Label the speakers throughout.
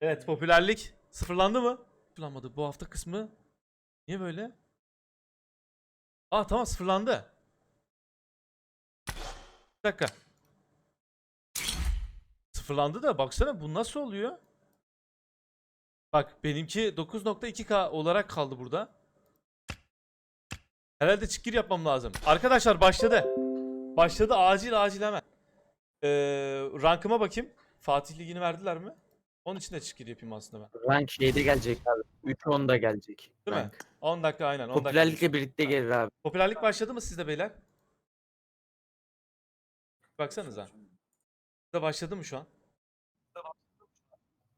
Speaker 1: Evet popülerlik sıfırlandı mı? Sıfırlanmadı. Bu hafta kısmı niye böyle? Aa tamam sıfırlandı. Bir dakika. Sıfırlandı da baksana bu nasıl oluyor? Bak benimki 9.2K olarak kaldı burada. Herhalde çıkgir yapmam lazım. Arkadaşlar başladı. Başladı acil acil hemen. Ee, rankıma bakayım. Fatih Ligi'ni verdiler mi? Onun için de çıkgir yapayım aslında ben.
Speaker 2: Rank şeyde gelecek abi. 3-10 da gelecek.
Speaker 1: Değil mi?
Speaker 2: rank.
Speaker 1: 10 dakika aynen 10 dakika.
Speaker 2: Popülerlikle birlikte gelir abi.
Speaker 1: Popülerlik başladı mı sizde beyler? Baksanıza. Sizde başladı mı şu an?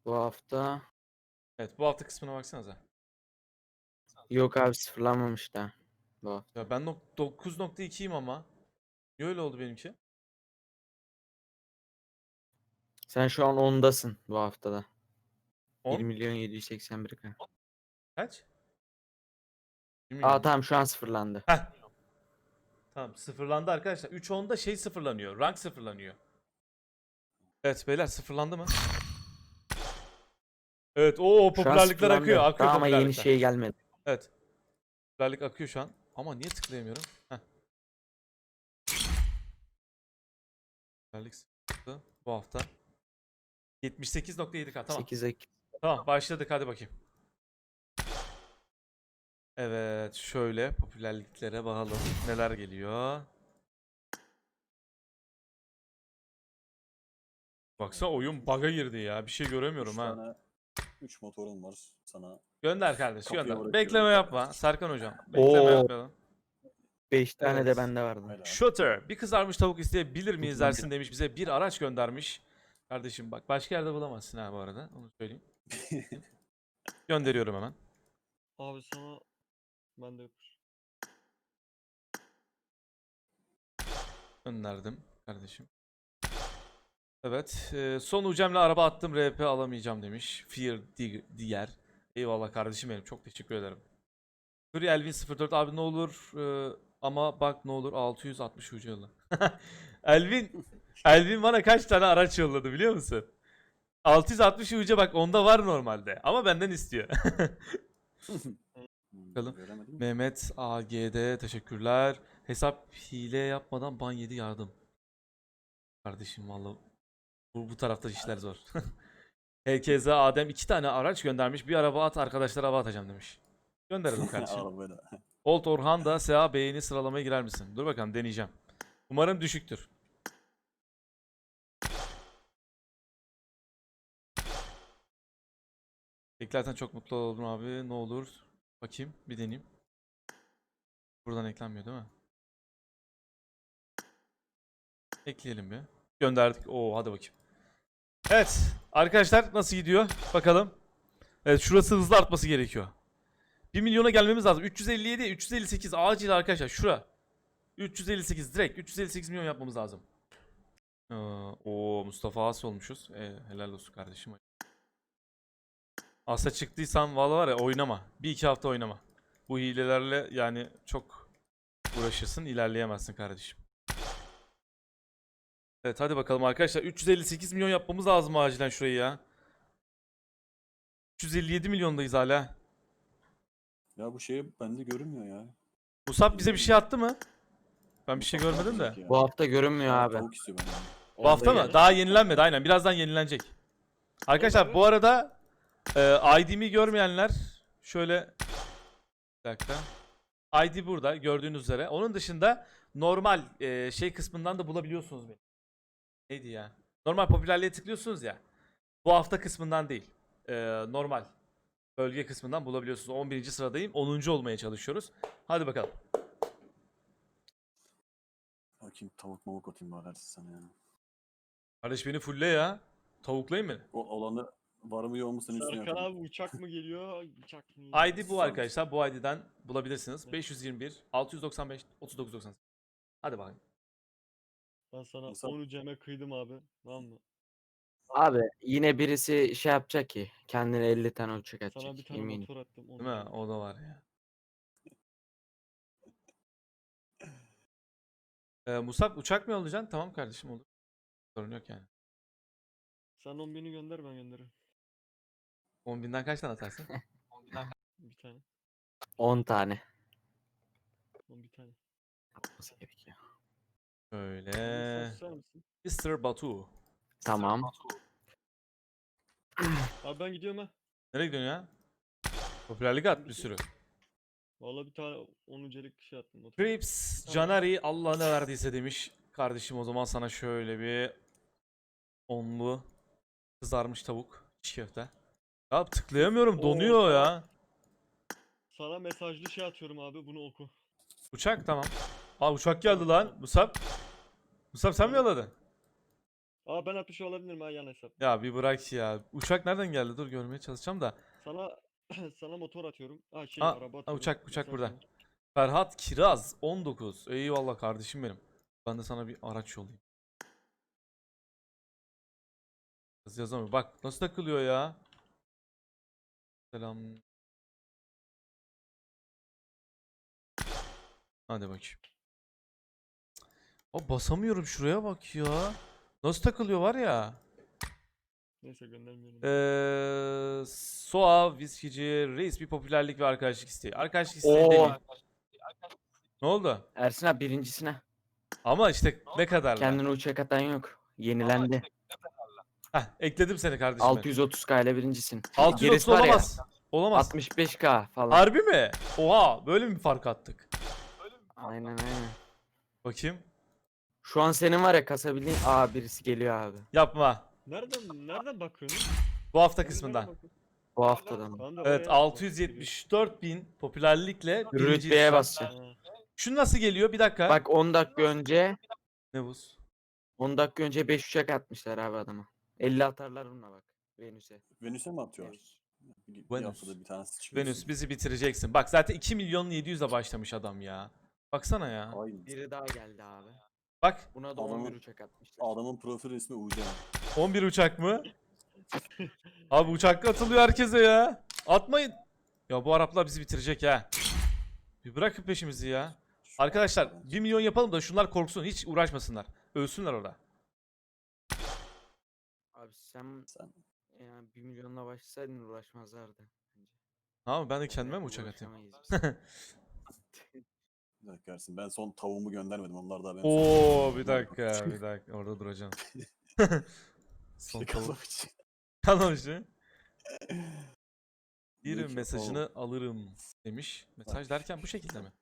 Speaker 2: Bu hafta
Speaker 1: Evet bu hafta kısmına baksanıza.
Speaker 2: yok abi sıfırlanmamış da. Bu hafta.
Speaker 1: Ya ben nok- 9.2'yim ama. Niye öyle oldu benimki?
Speaker 2: Sen şu an 10'dasın bu haftada.
Speaker 1: 10?
Speaker 2: 1 milyon 781 k.
Speaker 1: Kaç? 1
Speaker 2: Aa tamam şu an sıfırlandı.
Speaker 1: Heh. Tamam sıfırlandı arkadaşlar. 3 10'da şey sıfırlanıyor. Rank sıfırlanıyor. Evet beyler sıfırlandı mı? Evet o popülerlikler akıyor. Akıyor
Speaker 2: Daha ama yeni şey gelmedi.
Speaker 1: Evet. Popülerlik akıyor şu an. Ama niye tıklayamıyorum? Heh. Popülerlik sıfırlandı bu hafta. 78.7k tamam.
Speaker 2: 8 Ekim.
Speaker 1: Tamam başladık hadi bakayım. Evet şöyle popülerliklere bakalım neler geliyor. Baksana oyun bug'a girdi ya bir şey göremiyorum ha.
Speaker 3: tane 3 motorum var sana.
Speaker 1: Gönder kardeş
Speaker 3: Kapıya
Speaker 1: gönder.
Speaker 3: bırakıyorum.
Speaker 1: Bekleme yapma Serkan hocam. Bekleme
Speaker 2: Oo.
Speaker 1: yapmayalım.
Speaker 2: 5 tane
Speaker 1: Evet.
Speaker 2: de bende vardı.
Speaker 1: Shooter bir kızarmış tavuk isteyebilir miyiz dersin demiş bize bir araç göndermiş. Kardeşim bak başka yerde bulamazsın ha bu arada onu söyleyeyim. Gönderiyorum hemen.
Speaker 4: Abi sana ben de yapış.
Speaker 1: Gönderdim kardeşim. Evet. e, son ucemle araba attım. RP alamayacağım demiş. Fear Dig- diğer. Eyvallah kardeşim benim. Çok teşekkür ederim. Free Elvin 04 abi ne olur e, ama bak ne olur 660 ucu yolla. Elvin Elvin bana kaç tane araç yolladı biliyor musun? 660 ucu bak onda var normalde ama benden istiyor. Bakalım. Mehmet AGD teşekkürler. Hesap hile yapmadan ban yedi yardım. Kardeşim vallahi bu, bu tarafta işler zor. Herkese Adem iki tane araç göndermiş. Bir araba at arkadaşlara hava atacağım demiş. Gönderelim kardeşim. Old Orhan da SA beğeni sıralamaya girer misin? Dur bakalım deneyeceğim. Umarım düşüktür. Eklersen çok mutlu olurum abi. Ne olur. Bakayım bir deneyeyim. Buradan eklenmiyor değil mi? Ekleyelim bir. Gönderdik. Oo hadi bakayım. Evet. Arkadaşlar nasıl gidiyor? Bakalım. Evet şurası hızlı artması gerekiyor. 1 milyona gelmemiz lazım. 357, 358 acil arkadaşlar şura. 358 direkt 358 milyon yapmamız lazım. Ee, o Mustafa As olmuşuz. Ee, helal olsun kardeşim. As'a çıktıysan valla var ya oynama. Bir iki hafta oynama. Bu hilelerle yani çok uğraşırsın ilerleyemezsin kardeşim. Evet hadi bakalım arkadaşlar. 358 milyon yapmamız lazım acilen şurayı ya. 357 milyondayız hala.
Speaker 3: Ya bu şey bende görünmüyor ya.
Speaker 1: Musab bize bir şey attı mı? Ben bir şey görmedim de.
Speaker 2: Bu hafta görünmüyor abi.
Speaker 3: Tavuk istiyor benden.
Speaker 1: Bu hafta mı? Daha yenilenmedi aynen. Birazdan yenilenecek. Arkadaşlar bu arada e, ID'mi görmeyenler şöyle bir dakika. ID burada gördüğünüz üzere. Onun dışında normal e, şey kısmından da bulabiliyorsunuz beni. Neydi ya? Normal popülerliğe tıklıyorsunuz ya. Bu hafta kısmından değil. E, normal bölge kısmından bulabiliyorsunuz. 11. sıradayım. 10. olmaya çalışıyoruz. Hadi bakalım.
Speaker 3: Bakayım tavuk mavuk atayım bari sana ya.
Speaker 1: Kardeş beni fulle ya. Tavuklayın beni.
Speaker 3: O olanı var mı yok mu senin üstüne
Speaker 4: Serkan
Speaker 3: yapayım.
Speaker 4: abi uçak mı geliyor? Uçak mı?
Speaker 1: ID bu arkadaşlar. Bu ID'den bulabilirsiniz. 521 695 3998. Hadi bakayım.
Speaker 4: Ben sana
Speaker 3: Musa-
Speaker 4: 10 uceme kıydım abi. Tamam mı?
Speaker 2: Abi yine birisi şey yapacak ki kendine 50 tane uçak atacak.
Speaker 4: Sana bir tane
Speaker 2: eminim.
Speaker 4: motor attım.
Speaker 1: Değil mi? O da var ya. Ee, Musab uçak mı yollayacaksın? Tamam kardeşim olur. Sorun yok yani.
Speaker 4: Sen 10 bini gönder ben gönderirim.
Speaker 1: 10 binden kaç tane atarsın?
Speaker 4: Bir tane.
Speaker 2: 10 tane.
Speaker 4: Son bir tane.
Speaker 2: Yapması gerekiyor.
Speaker 4: Ee... Sos misin?
Speaker 1: Mr. Batu.
Speaker 2: Tamam.
Speaker 4: Abi ben gidiyorum ha.
Speaker 1: Nereye gidiyorsun ya? Popülerlik at bir sürü.
Speaker 4: Vallahi bir tane 10 öncelik şey attım. Tamam.
Speaker 1: Canari Allah ne verdiyse demiş. Kardeşim o zaman sana şöyle bir onlu kızarmış tavuk, çiğ köfte. Ya tıklayamıyorum donuyor ya.
Speaker 4: Sana mesajlı şey atıyorum abi bunu oku.
Speaker 1: Uçak tamam. Aa uçak geldi lan. Musab. Musab sen mi yolladın?
Speaker 4: Aa ben atmış olabilirim ha yan hesap.
Speaker 1: Ya bir bırak ya. Uçak nereden geldi? Dur görmeye çalışacağım da.
Speaker 4: Sana sana motor atıyorum. Ha şey
Speaker 1: Ha,
Speaker 4: araba
Speaker 1: ha,
Speaker 4: atıyorum.
Speaker 1: uçak- uçak burada. Ferhat Kiraz 19. Eyvallah kardeşim benim. Ben de sana bir araç yollayayım. Kız yazamıyor. Bak nasıl takılıyor ya. Selam. Hadi bakayım. Aa, basamıyorum şuraya bak ya. Nasıl takılıyor var ya.
Speaker 4: Neyse göndermiyorum.
Speaker 1: Eee Soa, Viskici, Reis bir popülerlik ve arkadaşlık isteği. Arkadaşlık isteği
Speaker 2: Oo.
Speaker 1: demeyeyim. Ne oldu?
Speaker 2: Ersin abi birincisine.
Speaker 1: Ama işte ne kadar
Speaker 2: Kendine uçak atan yok. Yenilendi.
Speaker 1: Heh, ekledim seni kardeşim.
Speaker 2: 630k ile birincisin.
Speaker 1: 630
Speaker 2: Gerisi var ya,
Speaker 1: olamaz. Olamaz.
Speaker 2: 65k falan.
Speaker 1: Harbi mi? Oha böyle mi fark attık?
Speaker 2: Aynen aynen.
Speaker 1: Bakayım.
Speaker 2: Şu an senin var ya kasabildiğin. Aa birisi geliyor abi.
Speaker 1: Yapma.
Speaker 4: Nereden nereden bakıyorsun?
Speaker 1: Bu hafta kısmından.
Speaker 2: Bu haftadan.
Speaker 1: Evet
Speaker 4: oraya-
Speaker 1: 674 bin popülerlikle birinciyiz
Speaker 2: Rütbeye basacak.
Speaker 1: Şu nasıl geliyor? Bir dakika.
Speaker 2: Bak 10 dakika önce
Speaker 1: Ne bu?
Speaker 2: 10 dakika önce 5 uçak atmışlar abi adama. 50 atarlar bununla bak. Venüs'e.
Speaker 3: Venüs'e mi atıyorlar? Bir, bir
Speaker 1: Venüs.
Speaker 3: haftada bir tanesi çıkıyor.
Speaker 1: Venüs bizi bitireceksin. Bak zaten 2 milyon 700'e başlamış adam ya. Baksana ya.
Speaker 3: Aynı.
Speaker 2: Biri daha geldi abi.
Speaker 1: Bak
Speaker 2: Buna da
Speaker 3: Adamın-
Speaker 2: 11 uçak atmışlar.
Speaker 3: Adamın profil resmi Uğurcan.
Speaker 1: 11 uçak mı? Abi uçak atılıyor herkese ya. Atmayın. Ya bu Araplar bizi bitirecek ha. Bir bırakın peşimizi ya. Arkadaşlar
Speaker 3: hafta
Speaker 1: 1 milyon yapalım da şunlar korksun. Hiç uğraşmasınlar. Ölsünler orada.
Speaker 2: Abi sen
Speaker 3: Sen
Speaker 2: yani 1 milyonla başlasaydın uğraşmazlardı. bence.
Speaker 1: Tamam ben de kendime mi
Speaker 2: Oraya
Speaker 1: uçak atayım?
Speaker 2: uğraşamayız biz.
Speaker 3: bir dakika Ersin. Ben son tavuğumu göndermedim. Onlar daha ben
Speaker 1: Oo bir dakika bir dakika orada duracağım. Son tavuk.
Speaker 3: için.
Speaker 1: Kalmamışı. Bir
Speaker 3: Diyor ki,
Speaker 1: mesajını alırım demiş. Mesaj derken bu şekilde mi?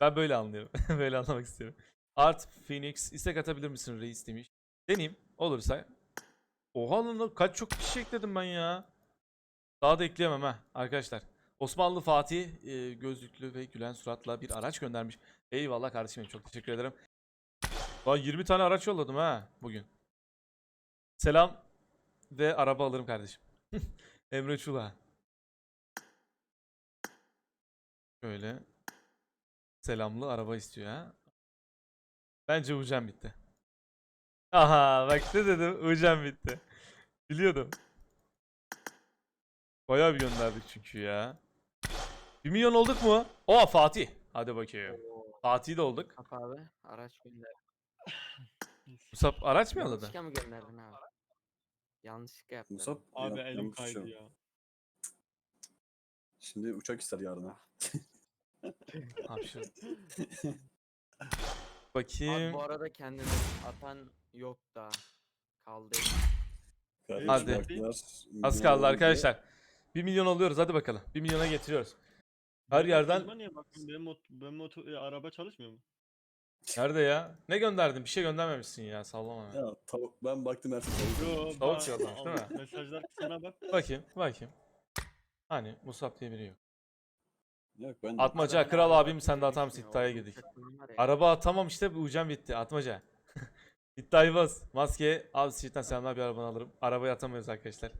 Speaker 1: Ben böyle anlıyorum. böyle anlamak istiyorum. Art Phoenix istek atabilir misin reis demiş. Deneyeyim. Olursa. Oha lan kaç çok kişi ekledim ben ya. Daha da ekleyemem ha arkadaşlar. Osmanlı Fatih e, gözlüklü ve gülen suratla bir araç göndermiş. Eyvallah kardeşim çok teşekkür ederim. Lan 20 tane araç yolladım ha bugün. Selam ve araba alırım kardeşim. Emre Çula. Şöyle. Selamlı araba istiyor ha. Bence Ucem bitti. Aha bak ne dedim Ucem bitti. Biliyordum. Bayağı bir gönderdik çünkü ya. 1 milyon olduk mu? Oha Fatih. Hadi bakayım. Fatih de olduk.
Speaker 2: Kap abi araç gönder.
Speaker 1: Musab araç mı yolladı?
Speaker 2: Yanlışlıkla mı gönderdin abi? Yanlışlıkla yaptın.
Speaker 3: Musab.
Speaker 4: Abi
Speaker 3: ya-
Speaker 4: elim
Speaker 3: yanlış
Speaker 4: kaydı
Speaker 3: yok.
Speaker 4: ya.
Speaker 3: Şimdi uçak ister yarın. ha.
Speaker 1: Hapşır.
Speaker 2: Abi
Speaker 1: Bakayım.
Speaker 2: bu arada kendini atan yok da kaldı.
Speaker 3: Kardeşim
Speaker 1: Hadi.
Speaker 3: baktılar,
Speaker 1: Az
Speaker 3: milyon
Speaker 1: kaldı
Speaker 3: olunca-
Speaker 1: arkadaşlar. 1 milyon oluyoruz hadi bakalım. 1 milyona getiriyoruz. Her yerden
Speaker 4: Kızma niye bakıyorsun? Benim, mot benim motor e, araba çalışmıyor mu?
Speaker 1: Nerede ya? Ne gönderdin? Bir şey göndermemişsin ya. Sallama. ya.
Speaker 3: Ya tavuk ben baktım Ersin tavuk.
Speaker 4: Yo,
Speaker 1: Tavuk
Speaker 4: bak-
Speaker 1: yollamış, değil mi?
Speaker 4: Mesajlar kısmına bak.
Speaker 1: Bakayım, bakayım. Hani Musab diye biri yok.
Speaker 3: Yok ben
Speaker 1: Atmaca kral abim sen de atar mısın iddiaya girdik. Araba atamam işte bu ucam bitti. Atmaca. İddiayı bas. Maske. Abi Street'ten selamlar bir arabanı alırım. Arabayı atamıyoruz arkadaşlar.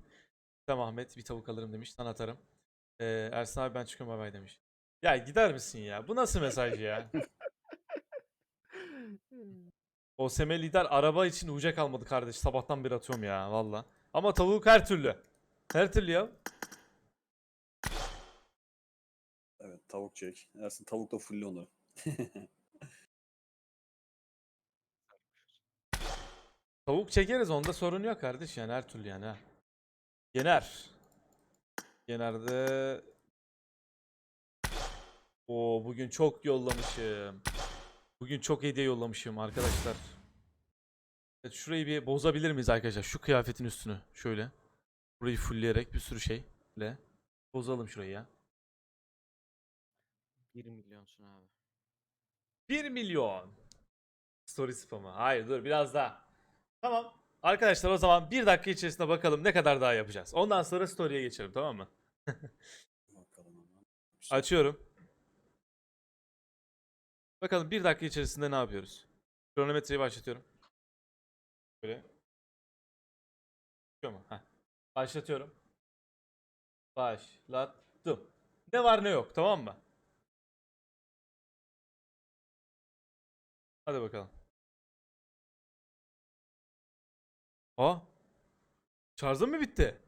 Speaker 1: Tamam Ahmet bir tavuk alırım demiş. Sana atarım. Ee, Ersin abi ben çıkıyorum bay bay demiş. Ya gider misin ya? Bu nasıl mesaj ya? OSM lider araba için uca kalmadı kardeş. Sabahtan beri atıyorum ya valla. Ama tavuk her türlü. Her türlü ya.
Speaker 3: Evet tavuk çek. Ersin tavukla fulle onu.
Speaker 1: Tavuk çekeriz onda sorun yok kardeş yani her türlü yani ha. Yener. Yener'de O bugün çok yollamışım. Bugün çok hediye yollamışım arkadaşlar. Evet, şurayı bir bozabilir miyiz arkadaşlar? Şu kıyafetin üstünü şöyle. Burayı fullleyerek bir sürü şeyle bozalım şurayı ya.
Speaker 2: 1 milyonsun abi.
Speaker 1: 1 milyon. Story spamı. Hayır dur biraz daha. Tamam. Arkadaşlar o zaman bir dakika içerisinde bakalım ne kadar daha yapacağız. Ondan sonra story'e geçelim tamam mı? Açıyorum. Bakalım bir dakika içerisinde ne yapıyoruz? Kronometreyi başlatıyorum. Böyle. Çıkıyor mu? Heh. Başlatıyorum. Başlattım. Ne var ne yok tamam mı? Hadi bakalım. Aa. Şarjım mı bitti?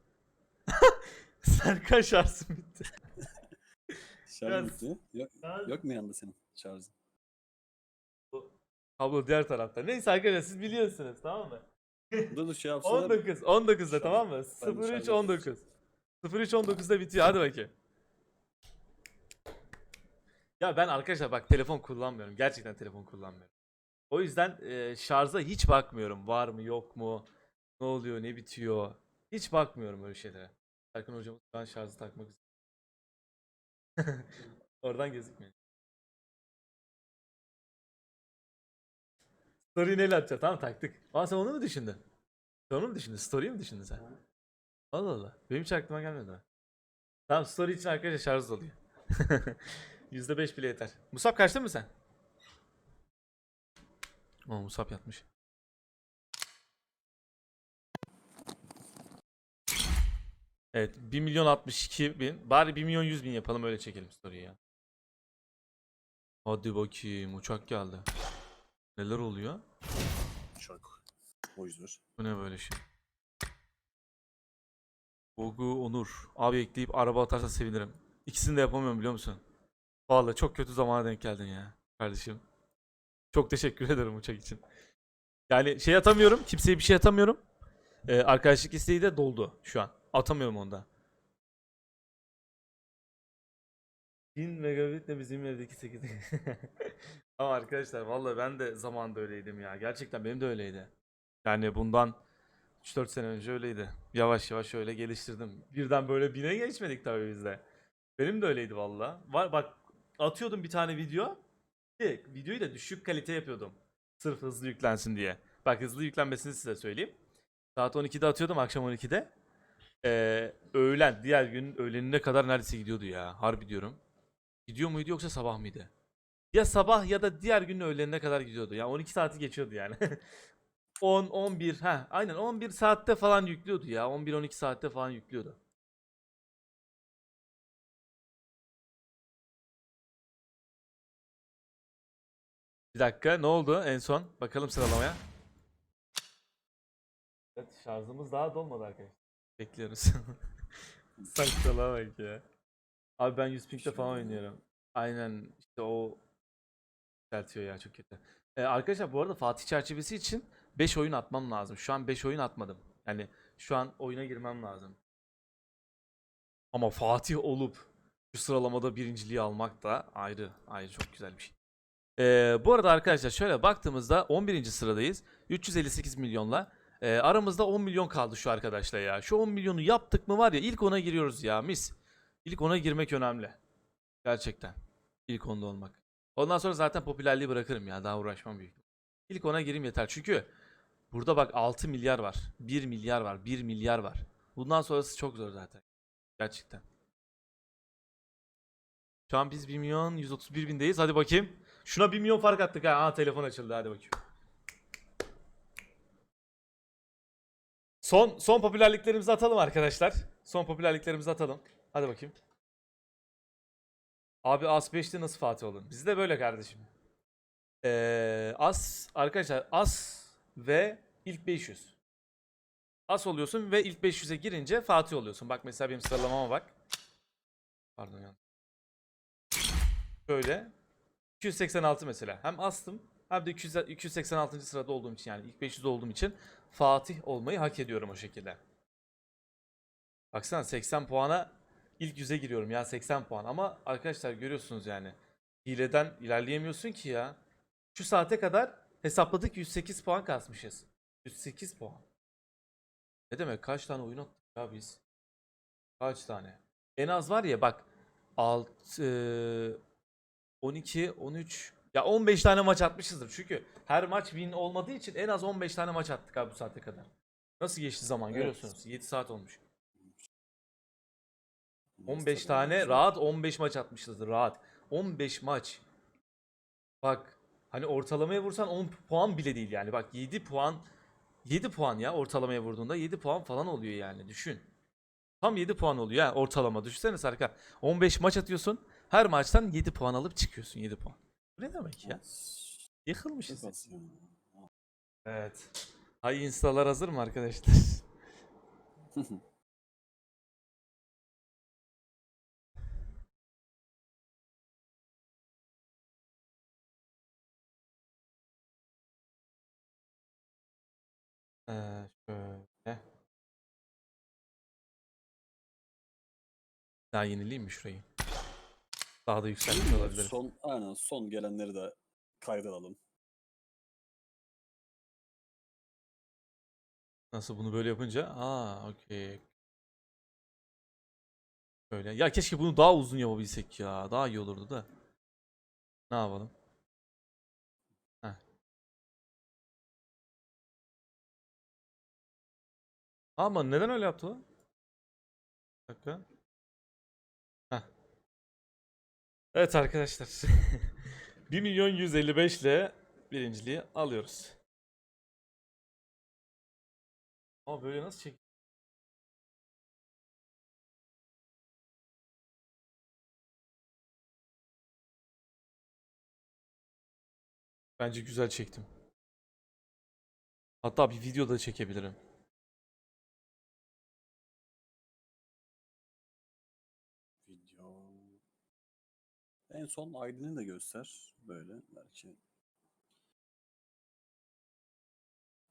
Speaker 1: Serkan şarjım bitti.
Speaker 3: Şarj
Speaker 1: Biraz-
Speaker 3: bitti. Yok, yok mu yanında senin şarjın?
Speaker 1: Kablo diğer tarafta. Neyse arkadaşlar siz biliyorsunuz tamam mı?
Speaker 3: Dur dur şey yapsana.
Speaker 1: 19 19'da
Speaker 3: Şarj-
Speaker 1: tamam mı?
Speaker 3: ben de
Speaker 1: 03
Speaker 3: şarj
Speaker 1: 19. 03 19'da bitiyor. Hadi bakayım. Ya ben arkadaşlar bak telefon kullanmıyorum. Gerçekten telefon kullanmıyorum. O yüzden e, şarja hiç bakmıyorum. Var mı yok mu? Ne oluyor ne bitiyor? Hiç bakmıyorum öyle şeylere. Serkan hocamız an şarjı takmak üzere. Oradan gözükmüyor. Story'i neyle atacağız? Tamam taktık. Aa sen onu mu düşündün? Sen onu mu düşündün? Story'i mi düşündün sen? Allah Allah. Benim hiç aklıma gelmedi. ha. Tamam story için arkadaşlar şarj oluyor. %5 bile yeter. Musab kaçtın mı sen? Oo Musab yatmış. Evet 1 milyon 62 bin. Bari 1 milyon 100 bin yapalım öyle çekelim story'i ya. Hadi bakayım uçak geldi. Neler oluyor?
Speaker 3: Çok. O yüzden.
Speaker 1: Bu ne böyle şey? Bogu Onur. Abi ekleyip araba atarsa sevinirim. İkisini de yapamıyorum biliyor musun? Vallahi çok kötü zamana denk geldin ya kardeşim. Çok teşekkür ederim uçak için. Yani şey atamıyorum. Kimseye bir şey atamıyorum. Ee, arkadaşlık isteği de doldu şu an. Atamıyorum onda. 1000 megabit de bizim evdeki 8. Ama arkadaşlar vallahi ben de zamanında öyleydim ya. Gerçekten benim de öyleydi. Yani bundan 3-4 sene önce öyleydi. Yavaş yavaş öyle geliştirdim. Birden böyle bine geçmedik tabii biz de. Benim de öyleydi valla. Var bak atıyordum bir tane video. Videoyu da düşük kalite yapıyordum. Sırf hızlı yüklensin diye. Bak hızlı yüklenmesini size söyleyeyim. Saat 12'de atıyordum akşam 12'de. Ee, öğlen diğer gün öğlenine kadar neredeyse gidiyordu ya. Harbi diyorum. Gidiyor muydu yoksa sabah mıydı? Ya sabah ya da diğer günün öğlenine kadar gidiyordu. Ya 12 saati geçiyordu yani. 10 11 ha aynen 11 saatte falan yüklüyordu ya. 11 12 saatte falan yüklüyordu. Bir dakika ne oldu en son? Bakalım sıralamaya. Evet şarjımız daha dolmadı arkadaşlar. Bekliyoruz. Saçmalama bak ya. Abi ben 100 ping'de falan oynuyorum. Aynen işte o yükseltiyor ya çok kötü. Ee, arkadaşlar bu arada Fatih çerçevesi için 5 oyun atmam lazım. Şu an 5 oyun atmadım. Yani şu an oyuna girmem lazım. Ama Fatih olup şu sıralamada birinciliği almak da ayrı ayrı çok güzel bir şey. Ee, bu arada arkadaşlar şöyle baktığımızda 11. sıradayız. 358 milyonla. Ee, aramızda 10 milyon kaldı şu arkadaşla ya. Şu 10 milyonu yaptık mı var ya ilk ona giriyoruz ya mis. İlk ona girmek önemli. Gerçekten. İlk onda olmak. Ondan sonra zaten popülerliği bırakırım ya. Daha uğraşmam büyük. İlk ona gireyim yeter. Çünkü burada bak 6 milyar var. 1 milyar var. 1 milyar var. Bundan sonrası çok zor zaten. Gerçekten. Şu an biz 1 milyon 131 bindeyiz. Hadi bakayım. Şuna 1 milyon fark attık ha. Aa telefon açıldı. Hadi bakayım. Son son popülerliklerimizi atalım arkadaşlar. Son popülerliklerimizi atalım. Hadi bakayım. Abi As 5'te nasıl Fatih olun? Bizde böyle kardeşim. Ee, As arkadaşlar As ve ilk 500. As oluyorsun ve ilk 500'e girince Fatih oluyorsun. Bak mesela benim sıralamama bak. Pardon ya. Şöyle. 286 mesela. Hem astım Hem de 200, 286. sırada olduğum için yani ilk 500 olduğum için Fatih olmayı hak ediyorum o şekilde. Baksana 80 puana ilk 100'e giriyorum ya 80 puan ama arkadaşlar görüyorsunuz yani hileden ilerleyemiyorsun ki ya. Şu saate kadar hesapladık 108 puan kasmışız. 108 puan. Ne demek kaç tane oyun attık ya biz? Kaç tane? En az var ya bak 6 12 13 ya 15 tane maç atmışızdır çünkü her maç win olmadığı için en az 15 tane maç attık abi bu saate kadar. Nasıl geçti zaman
Speaker 3: Evet.
Speaker 1: görüyorsunuz 7 saat olmuş.
Speaker 3: Neyse,
Speaker 1: 15
Speaker 3: tamam,
Speaker 1: tane rahat 15 maç atmışızdır rahat. 15 maç. Bak hani ortalamaya vursan 10 puan bile değil yani. Bak 7 puan 7 puan ya ortalamaya vurduğunda 7 puan falan oluyor yani düşün. Tam 7 puan oluyor ha ortalama. Düşünsene Serkan. 15 maç atıyorsun. Her maçtan 7 puan alıp çıkıyorsun 7 puan. Bu ne demek ya?
Speaker 3: Yani.
Speaker 1: Evet. Hay instalar hazır mı arkadaşlar? Ee, şöyle. Daha yenileyim mi şurayı? Daha da yükseltmiş olabilirim.
Speaker 3: Son, aynen son gelenleri de kaydıralım.
Speaker 1: Nasıl bunu böyle yapınca? Aa, okey. Böyle. Ya keşke bunu daha uzun yapabilsek ya. Daha iyi olurdu da. Ne yapalım? Heh. Ama neden öyle yaptı? Bir dakika. Evet arkadaşlar. 1 milyon 155 ile birinciliği alıyoruz. Ama böyle nasıl çek? Bence güzel çektim. Hatta bir video da çekebilirim.
Speaker 3: En son ID'ni de göster. Böyle belki.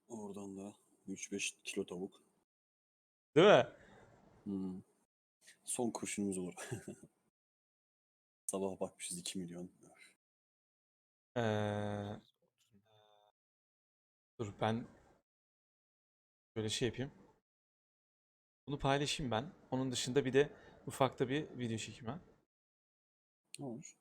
Speaker 3: Oradan da 3-5 kilo tavuk.
Speaker 1: Değil mi?
Speaker 3: Hmm. Son kurşunumuz olur. Sabah bakmışız 2 milyon.
Speaker 1: Ee, dur ben böyle şey yapayım. Bunu paylaşayım ben. Onun dışında bir de ufakta bir video çekeyim ben.
Speaker 3: Olur.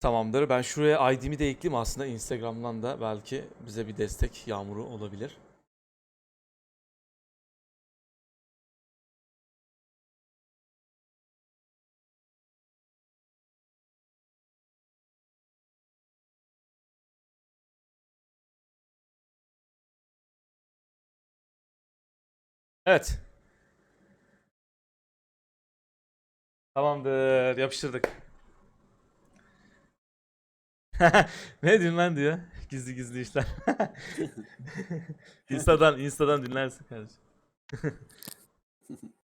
Speaker 1: Tamamdır. Ben şuraya ID'mi de ekleyeyim. Aslında Instagram'dan da belki bize bir destek yağmuru olabilir. Evet. Tamamdır. Yapıştırdık. ne lan diyor. Gizli gizli işler. Insta'dan Insta'dan dinlersin kardeşim.